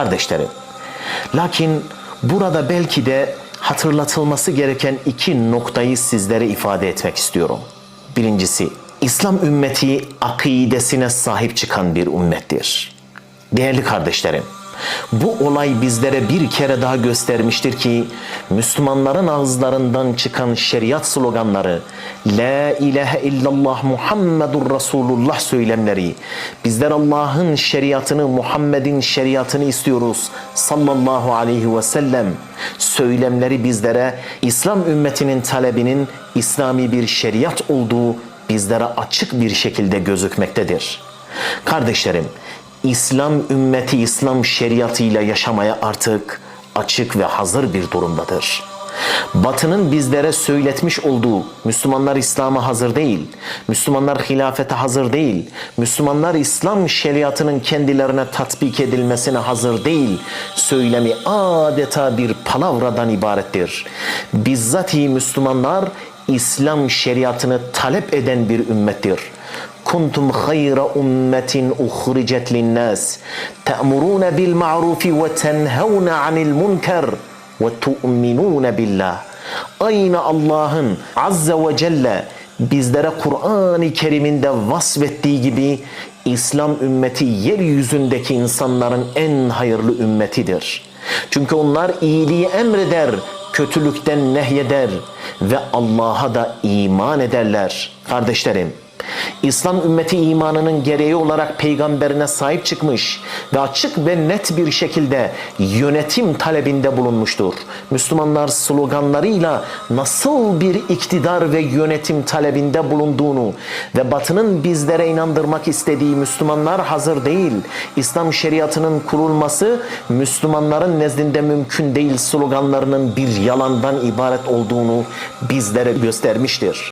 Kardeşlerim, lakin burada belki de hatırlatılması gereken iki noktayı sizlere ifade etmek istiyorum. Birincisi, İslam ümmeti akidesine sahip çıkan bir ümmettir. Değerli kardeşlerim, bu olay bizlere bir kere daha göstermiştir ki Müslümanların ağızlarından çıkan şeriat sloganları La ilahe illallah Muhammedur Resulullah söylemleri bizler Allah'ın şeriatını Muhammed'in şeriatını istiyoruz sallallahu aleyhi ve sellem söylemleri bizlere İslam ümmetinin talebinin İslami bir şeriat olduğu bizlere açık bir şekilde gözükmektedir. Kardeşlerim, İslam ümmeti İslam şeriatıyla yaşamaya artık açık ve hazır bir durumdadır. Batının bizlere söyletmiş olduğu Müslümanlar İslam'a hazır değil, Müslümanlar hilafete hazır değil, Müslümanlar İslam şeriatının kendilerine tatbik edilmesine hazır değil söylemi adeta bir palavradan ibarettir. Bizzati Müslümanlar İslam şeriatını talep eden bir ümmettir. Uhricet linnas te'murun bil ma'ruf ve tenhevun anil munker ve tu'minun billah. Aynı Allah'ın azze ve celle bizlere Kur'an-ı Kerim'inde vasfettiği gibi İslam ümmeti yeryüzündeki insanların en hayırlı ümmetidir. Çünkü onlar iyiliği emreder, kötülükten nehyeder ve Allah'a da iman ederler. Kardeşlerim, İslam ümmeti imanının gereği olarak peygamberine sahip çıkmış ve açık ve net bir şekilde yönetim talebinde bulunmuştur. Müslümanlar sloganlarıyla nasıl bir iktidar ve yönetim talebinde bulunduğunu ve batının bizlere inandırmak istediği Müslümanlar hazır değil, İslam şeriatının kurulması Müslümanların nezdinde mümkün değil sloganlarının bir yalandan ibaret olduğunu bizlere göstermiştir.